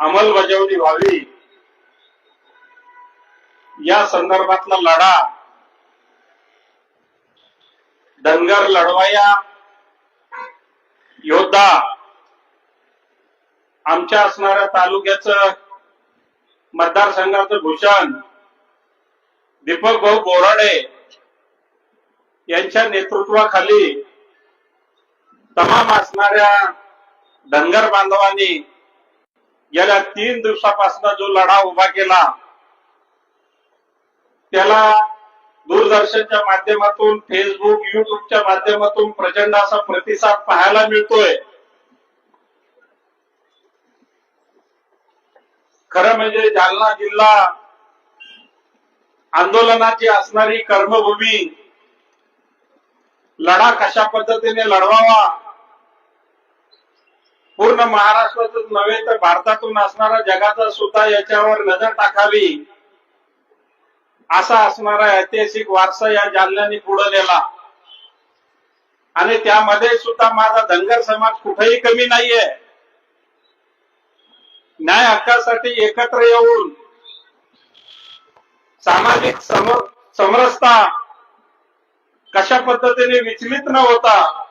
अंमलबजावणी व्हावी. या संदर्भातला लढा धनगर लढवाया. योद्धा आमच्या असणाऱ्या तालुक्याचं मतदारसंघाचं भूषण दीपक भाऊ बोराडे यांच्या नेतृत्वाखाली तमाम असणाऱ्या धनगर बांधवांनी गेल्या तीन दिवसापासून जो लढा उभा केला त्याला दूरदर्शनच्या माध्यमातून फेसबुक युट्यूबच्या माध्यमातून प्रचंड असा प्रतिसाद पाहायला मिळतोय. खरं म्हणजे जालना जिल्हा आंदोलनाची असणारी कर्मभूमी लढा कशा पद्धतीने लढवावा पूर्ण महाराष्ट्रातच नव्हे तर भारतातून असणारा जगाचा सुद्धा याच्यावर नजर टाकावी. असा असणारा ऐतिहासिक वारसा या जालन्याने पुढे नेला. आणि त्यामध्ये सुद्धा माझा धनगर समाज कुठेही कमी नाहीये. न्याय हक्कासाठी एकत्र येऊन सामाजिक सम- समरसता कशा पद्धतीने विचलित न होता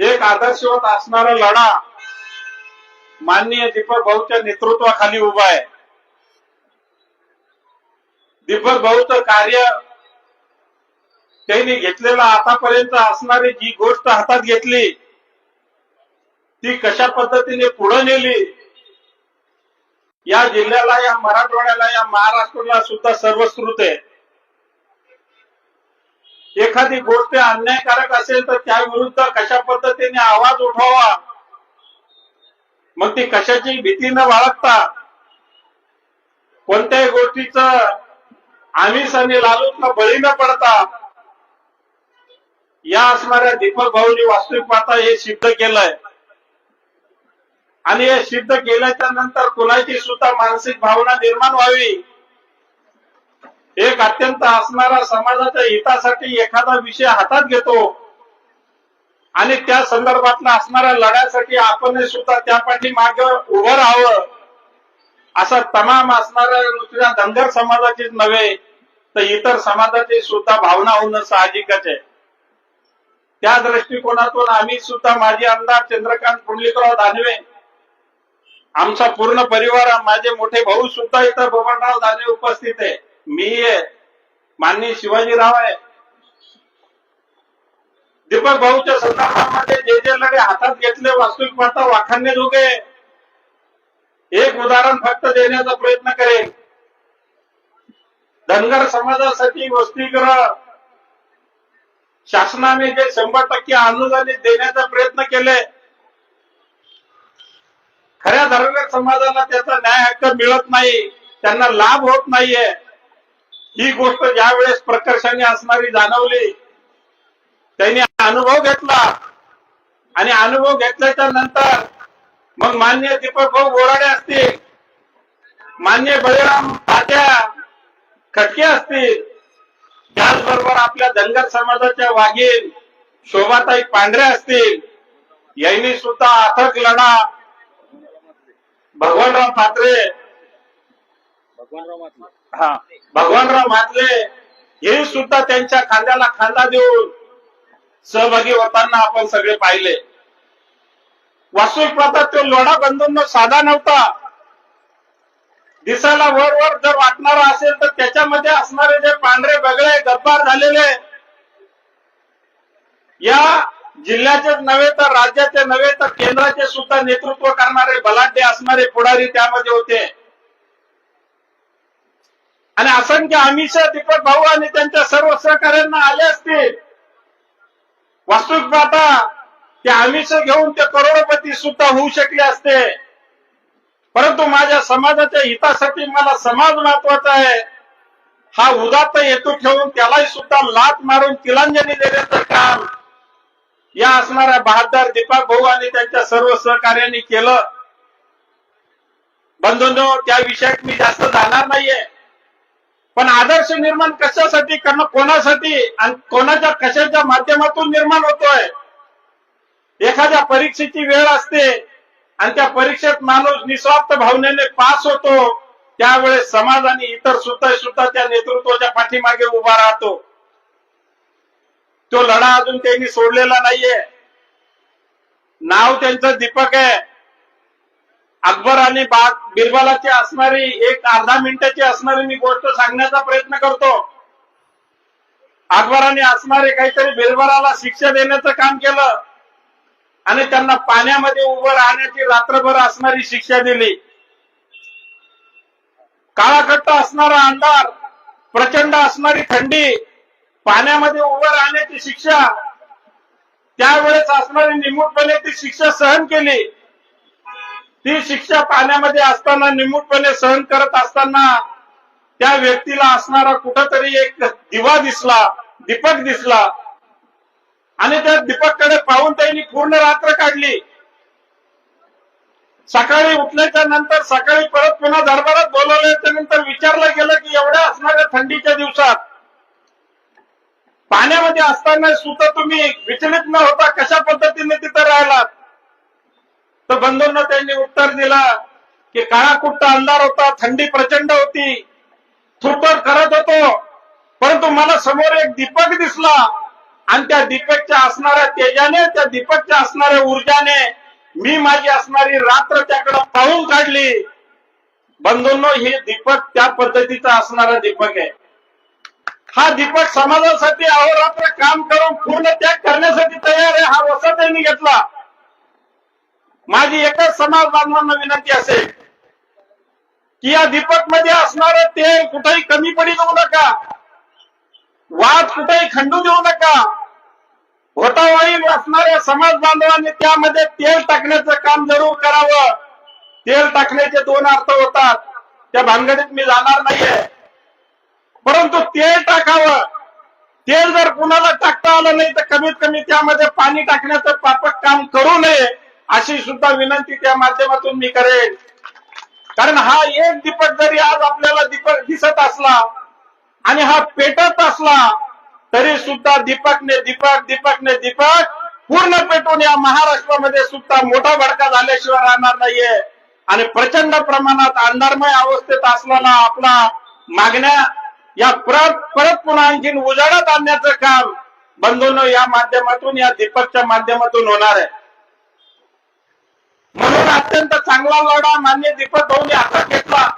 एक आदर्शवत असणारा लढा माननीय दीपक भाऊच्या नेतृत्वाखाली उभा आहे. दीपक भाऊचं कार्य त्यांनी घेतलेला आतापर्यंत असणारी जी गोष्ट हातात घेतली ती कशा पद्धतीने पुढे नेली या जिल्ह्याला या मराठवाड्याला या महाराष्ट्राला सुद्धा सर्वश्रुत आहे. एखादी गोष्ट अन्यायकारक असेल तर त्या विरुद्ध कशा पद्धतीने आवाज उठवावा? मग ती कशाची भीती न बाळगता कोणत्याही गोष्टीच आम्ही आणि लालूत बळी न पडता या असणाऱ्या दीपक भाऊनी वास्तविक पाहता हे सिद्ध केलंय. आणि हे सिद्ध केल्याच्यानंतर कुणाची सुद्धा मानसिक भावना निर्माण व्हावी? एक अत्यंत असणारा समाजाच्या हितासाठी एखादा विषय हातात घेतो आणि त्या संदर्भातला असणाऱ्या लढ्यासाठी आपण सुद्धा त्या पाठीमागे उभं राहावं. असा तमाम असणाऱ्या नुसत्या धनगर समाजाचीच नव्हे तर इतर समाजाची सुद्धा भावना होणं साहजिकच आहे. त्या दृष्टिकोनातून आम्ही सुद्धा माजी आमदार चंद्रकांत पुंडलिकराव दानवे आमचा पूर्ण परिवार माझे मोठे भाऊ सुद्धा इथं बबनराव दानवे उपस्थित आहे. मी आहे. माननीय शिवाजीराव आहे. दीपक भाऊच्या संदर्भामध्ये जे जे लढे हातात घेतले वास्तविक पाहता वाखाणणे एक उदाहरण फक्त देण्याचा प्रयत्न करेन. धनगर समाजासाठी वस्तीकरण शासनाने जे शंभर टक्के अनुदानित देण्याचा प्रयत्न केले खऱ्या धनगर समाजाला त्याचा न्याय हक्क मिळत नाही त्यांना लाभ होत नाहीये. ही गोष्ट ज्या वेळेस प्रकर्षाने असणारी जाणवली त्यांनी अनुभव घेतला. आणि अनुभव घेतल्याच्या नंतर मग मान्य दीपक भाऊ बोराडे असतील मान्य बळीराम तात्या खटके असतील त्याचबरोबर आपल्या धनगर समाजाच्या वाघीण शोभाताई पांढरे असतील यांनी सुद्धा अथक लढा भगवानराव ठाकरे हा. भगवानराव मातले हे सुद्धा त्यांच्या खांद्याला खांदा देऊन सहभागी होताना आपण सगळे पाहिले. वास्तविक पाहता तो लोढा बंधूंना साधा नव्हता. दिसायला वर वर जर वाटणारा असेल तर त्याच्यामध्ये असणारे जे पांढरे बगळे गब्बार झालेले या जिल्ह्याचेच नव्हे तर राज्याचे नव्हे तर केंद्राचे सुद्धा नेतृत्व करणारे बलाढ्य असणारे पुढारी त्यामध्ये होते. आणि असंख्य अमिष दीपक भाऊ आणि त्यांच्या सर्व सहकार्यांना आले असतील. वास्तविक पाहता ते आमिष घेऊन ते करोडपती सुद्धा होऊ शकले असते. परंतु माझ्या समाजाच्या हितासाठी मला समाज महत्त्वाचा आहे. हा उदात्त हेतू ठेवून त्यालाही सुद्धा लात मारून तिलांजली देण्याचं काम या असणाऱ्या बहादार दीपक भाऊ आणि त्यांच्या सर्व सहकार्यांनी केलं. बंधूंनो त्या विषयात मी जास्त जाणार नाहीये. पण आदर्श निर्माण कशासाठी करणं कोणासाठी आणि कोणाच्या कशाच्या माध्यमातून निर्माण होतोय? एखाद्या परीक्षेची वेळ असते आणि त्या परीक्षेत माणूस निस्वार्थ भावनेने पास होतो त्यावेळेस समाज आणि इतर सुद्धा सुद्धा त्या नेतृत्वाच्या पाठीमागे उभा राहतो. तो लढा अजून त्यांनी सोडलेला नाहीये. नाव त्यांचं दीपक आहे. अकबर आणि बाग बिरबलाची असणारी एक अर्धा मिनिटाची असणारी मी गोष्ट सांगण्याचा प्रयत्न करतो. अकबराने असणारे काहीतरी बिरबलाला शिक्षा देण्याचं काम केलं आणि त्यांना पाण्यामध्ये उभं राहण्याची रात्रभर असणारी शिक्षा दिली. काळाकट्ट असणारा अंधार प्रचंड असणारी थंडी पाण्यामध्ये उभं राहण्याची शिक्षा त्यावेळेस असणारी निमूटपणे ती शिक्षा सहन केली. ती शिक्षा पाण्यामध्ये असताना निमूटपणे सहन करत असताना त्या व्यक्तीला असणारा कुठंतरी एक दिवा दिसला दीपक दिसला. आणि त्या दीपककडे पाहून त्यांनी पूर्ण रात्र काढली. सकाळी उठल्याच्या नंतर सकाळी परत पुन्हा दरबारात बोलवल्याच्या नंतर विचारलं गेलं की एवढ्या असणाऱ्या थंडीच्या दिवसात पाण्यामध्ये असताना सुद्धा तुम्ही विचलित न होता कशा पद्धतीने तिथं राहिलात? तर बंधूंना त्यांनी उत्तर दिला की काळा कुट्ट अंधार होता थंडी प्रचंड होती थुरथर करत होतो. परंतु मला समोर एक दीपक दिसला आणि त्या दीपकच्या असणाऱ्या तेजाने त्या दीपकच्या असणाऱ्या ऊर्जाने मी माझी असणारी रात्र त्याकडे पाहून काढली. बंधूंनो हे दीपक त्या पद्धतीचा असणारा दीपक आहे. हा दीपक समाजासाठी अहोरात्र काम करून पूर्ण त्याग करण्यासाठी तयार आहे हा वसा त्यांनी घेतला. माझी एकच समाज बांधवांना विनंती असेल की या दीपकमध्ये असणार तेल कुठेही कमी पडी जाऊ नका. वाद कुठेही खंडू देऊ नका. होटावाईल असणाऱ्या समाज बांधवांनी त्यामध्ये तेल टाकण्याचं काम जरूर करावं. तेल टाकण्याचे दोन अर्थ होतात. त्या भानगडीत मी जाणार नाहीये. परंतु तेल टाकावं. तेल जर कुणाला टाकता आलं नाही तर कमीत कमी त्यामध्ये पाणी टाकण्याचं पापक काम करू नये. अशी सुद्धा विनंती त्या माध्यमातून मी करेन. कारण हा एक दीपक जरी आज आपल्याला दीपक दिसत असला आणि हा पेटत असला तरी सुद्धा दीपकने दीपक दीपकने दीपक पूर्ण पेटून या महाराष्ट्रामध्ये सुद्धा मोठा भडका झाल्याशिवाय राहणार नाहीये. आणि प्रचंड प्रमाणात अंधारमय अवस्थेत असलेला आपला मागण्या या परत परत पुन्हा आणखीन उजाडात आणण्याचं काम बंधूंनो या माध्यमातून या दीपकच्या माध्यमातून होणार आहे. म्हणून अत्यंत चांगला लढा मान्य दीपक भाऊनी हातात घेतला.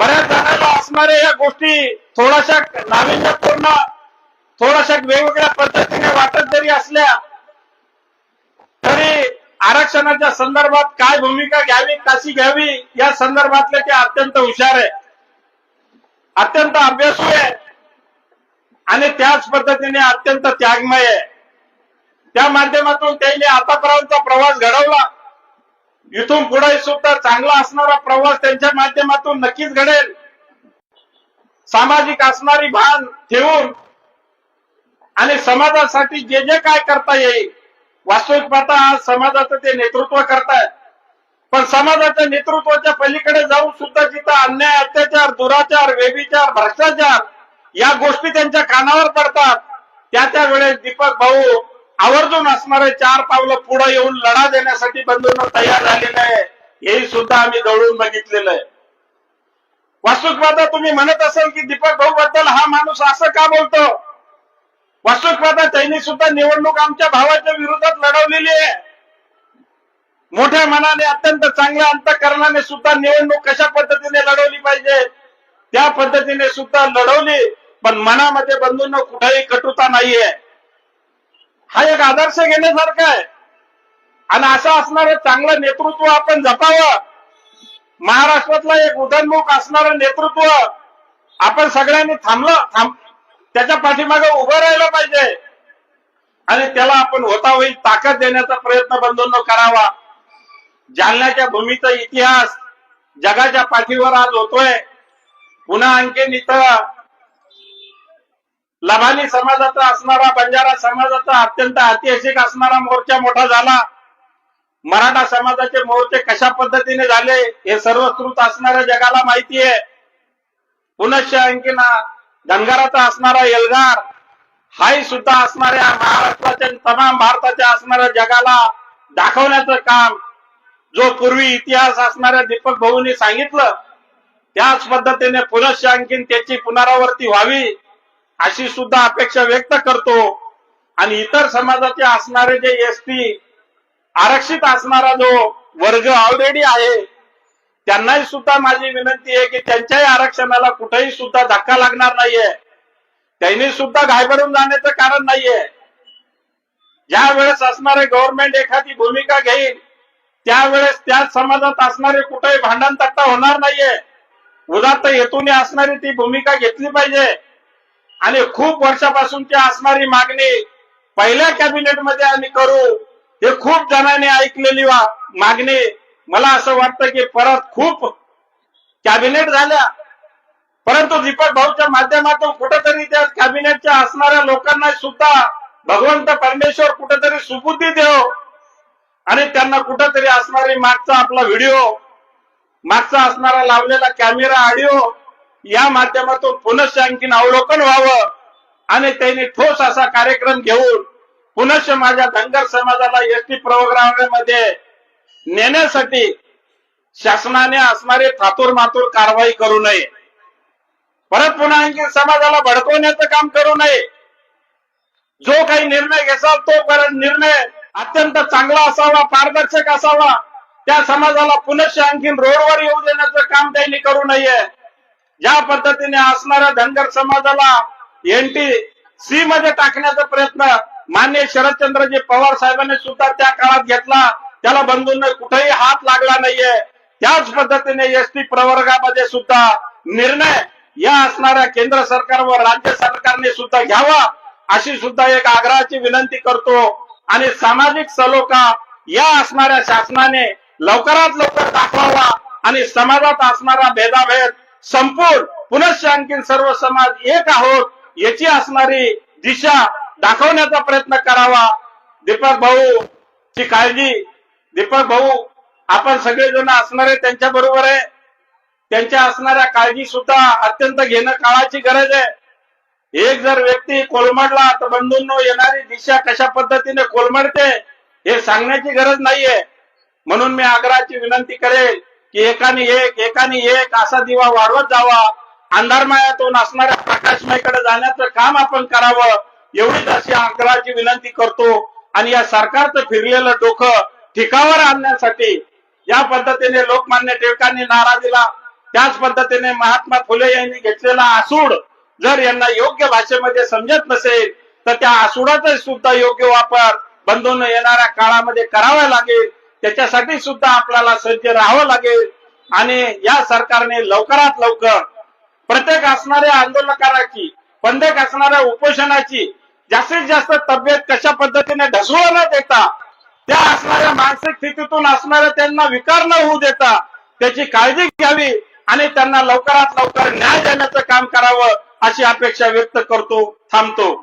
बऱ्याच जणांना असणाऱ्या या गोष्टी थोड्याशा नाविन्यपूर्ण थोड्याशा वेगवेगळ्या पद्धतीने वाटत जरी असल्या तरी आरक्षणाच्या संदर्भात काय भूमिका घ्यावी कशी घ्यावी या संदर्भातले ते अत्यंत हुशार आहे. अत्यंत अभ्यासू आहे. आणि त्याच पद्धतीने अत्यंत त्यागमय आहे. त्या माध्यमातून त्यांनी आतापर्यंतचा प्रवास घडवला. इथून पुढे सुद्धा चांगला असणारा प्रवास त्यांच्या माध्यमातून नक्कीच घडेल. सामाजिक असणारी भान ठेवून आणि समाजासाठी जे जे काय करता येईल. वास्तविक पाहता आज समाजाचं ते नेतृत्व करतायत. पण समाजाच्या नेतृत्वाच्या पलीकडे जाऊन सुद्धा जिथं अन्याय अत्याचार दुराचार व्यभिचार भ्रष्टाचार या गोष्टी त्यांच्या कानावर पडतात त्या त्या वेळेस दीपक भाऊ आवर्जून असणारे चार पावलं पुढे येऊन लढा देण्यासाठी बंधूंना तयार झालेले आहे. हेही सुद्धा आम्ही दळून बघितलेलं आहे. वास्तविक तुम्ही म्हणत असाल की दीपक भाऊ बद्दल हा माणूस असं का बोलतो? वास्तविक त्यांनी सुद्धा निवडणूक आमच्या भावाच्या विरोधात लढवलेली आहे. मोठ्या मनाने अत्यंत चांगल्या अंतकरणाने सुद्धा निवडणूक कशा पद्धतीने लढवली पाहिजे? त्या पद्धतीने सुद्धा लढवली. पण मनामध्ये बंधूंना कुठेही कटुता नाहीये. हा एक आदर्श घेण्यासारखा आहे. आणि असं असणारं चांगलं नेतृत्व आपण जपावं. महाराष्ट्रातलं एक उदयनमुख असणारं नेतृत्व आपण सगळ्यांनी थांबलं थांब त्याच्या पाठीमागे उभं राहिलं पाहिजे. आणि त्याला आपण होता होईल ताकद देण्याचा प्रयत्न बंधूंनो करावा. जालन्याच्या भूमीचा इतिहास जगाच्या पाठीवर आज होतोय. पुन्हा आणखीन इथं लभाली समाजाचा असणारा बंजारा समाजाचा अत्यंत ऐतिहासिक असणारा मोर्चा मोठा झाला. मराठा समाजाचे मोर्चे कशा पद्धतीने झाले हे सर्वश्रुत असणाऱ्या जगाला माहिती आहे. पुनश्च अंकिना धनगराचा असणारा एल्गार हाही सुद्धा असणाऱ्या महाराष्ट्राच्या तमाम भारताच्या असणाऱ्या जगाला दाखवण्याचं काम जो पूर्वी इतिहास असणाऱ्या दीपक भाऊंनी सांगितलं त्याच पद्धतीने पुनश्च आणखीन त्याची पुनरावृत्ती व्हावी. अशी सुद्धा अपेक्षा व्यक्त करतो. आणि इतर समाजाचे असणारे जे एस टी आरक्षित असणारा जो वर्ग ऑलरेडी आहे त्यांनाही सुद्धा माझी विनंती आहे की त्यांच्याही आरक्षणाला कुठेही सुद्धा धक्का लागणार नाहीये. त्यांनी सुद्धा घाबरून जाण्याचं कारण नाहीये. ज्या वेळेस असणारे गव्हर्नमेंट एखादी भूमिका घेईल त्यावेळेस त्याच समाजात असणारे कुठेही भांडण तट्टा होणार नाहीये. उदात्त हेतूने असणारी ती भूमिका घेतली पाहिजे. आणि खूप वर्षापासूनची असणारी मागणी पहिल्या कॅबिनेटमध्ये आम्ही करू हे खूप जणांनी ऐकलेली मागणी. मला असं वाटतं की परत खूप कॅबिनेट झाल्या. परंतु दीपक भाऊच्या माध्यमातून कुठेतरी त्या कॅबिनेटच्या असणाऱ्या लोकांना सुद्धा भगवंत परमेश्वर कुठेतरी सुबुद्धी देव आणि त्यांना कुठेतरी असणारी मागचा आपला व्हिडिओ मागचा असणारा लावलेला कॅमेरा ऑडिओ या माध्यमातून पुनश्च आणखीन अवलोकन व्हावं आणि त्यांनी ठोस असा कार्यक्रम घेऊन पुनश्च माझ्या धनगर समाजाला एसटी प्रोग्राममध्ये नेण्यासाठी शासनाने असणारे थातूर मातूर कारवाई करू नये. परत पुन्हा आणखी समाजाला भडकवण्याचं काम करू नये. जो काही निर्णय घेसाल तो परत निर्णय अत्यंत चांगला असावा पारदर्शक असावा. त्या समाजाला पुनश्च आणखीन रोडवर येऊ देण्याचं काम त्यांनी करू नये. ज्या पद्धतीने असणाऱ्या धनगर समाजाला एनटी सी मध्ये टाकण्याचा प्रयत्न मान्य शरदचंद्रजी पवार साहेबांनी सुद्धा त्या काळात घेतला. त्याला बंधूंना कुठेही हात लागला नाहीये. त्याच पद्धतीने एस टी प्रवर्गामध्ये सुद्धा निर्णय या असणाऱ्या केंद्र सरकार व राज्य सरकारने सुद्धा घ्यावा अशी सुद्धा एक आग्रहाची विनंती करतो. आणि सामाजिक सलोखा या असणाऱ्या शासनाने लवकरात लवकर दाखवावा आणि समाजात असणारा भेदाभेद संपूर्ण पुनश्च आणखीन सर्व समाज एक आहोत याची असणारी दिशा दाखवण्याचा प्रयत्न करावा. दीपक भाऊ ची काळजी. दीपक भाऊ आपण सगळेजण असणारे त्यांच्या बरोबर आहे. त्यांच्या असणाऱ्या काळजी सुद्धा अत्यंत घेणं काळाची गरज आहे. एक जर व्यक्ती कोलमडला तर बंधूंनो येणारी दिशा कशा पद्धतीने कोलमडते हे सांगण्याची गरज नाहीये. म्हणून मी आग्रहाची विनंती करेल की एकाने एक एकाने एक असा दिवा वाढवत जावा. अंधारमयातून असणाऱ्या प्रकाशमयकडे जाण्याचं काम आपण करावं. एवढीच अशी आग्रहाची विनंती करतो. आणि या सरकारचं फिरलेलं डोकं ठिकावर आणण्यासाठी या पद्धतीने लोकमान्य टिळकांनी नारा दिला. त्याच पद्धतीने महात्मा फुले यांनी घेतलेला आसूड जर यांना योग्य भाषेमध्ये समजत नसेल तर त्या आसूडाचा सुद्धा योग्य वापर बंधून येणाऱ्या काळामध्ये करावा लागेल. त्याच्यासाठी सुद्धा आपल्याला सज्ज राहावं लागेल. आणि या सरकारने लवकरात लवकर प्रत्येक असणाऱ्या आंदोलकाराची प्रत्येक असणाऱ्या उपोषणाची जास्तीत जास्त तब्येत कशा पद्धतीने ढसळू न देता त्या असणाऱ्या मानसिक स्थितीतून असणाऱ्या त्यांना विकार न होऊ देता त्याची काळजी घ्यावी आणि त्यांना लवकरात लवकर न्याय देण्याचं काम करावं अशी अपेक्षा व्यक्त करतो थांबतो.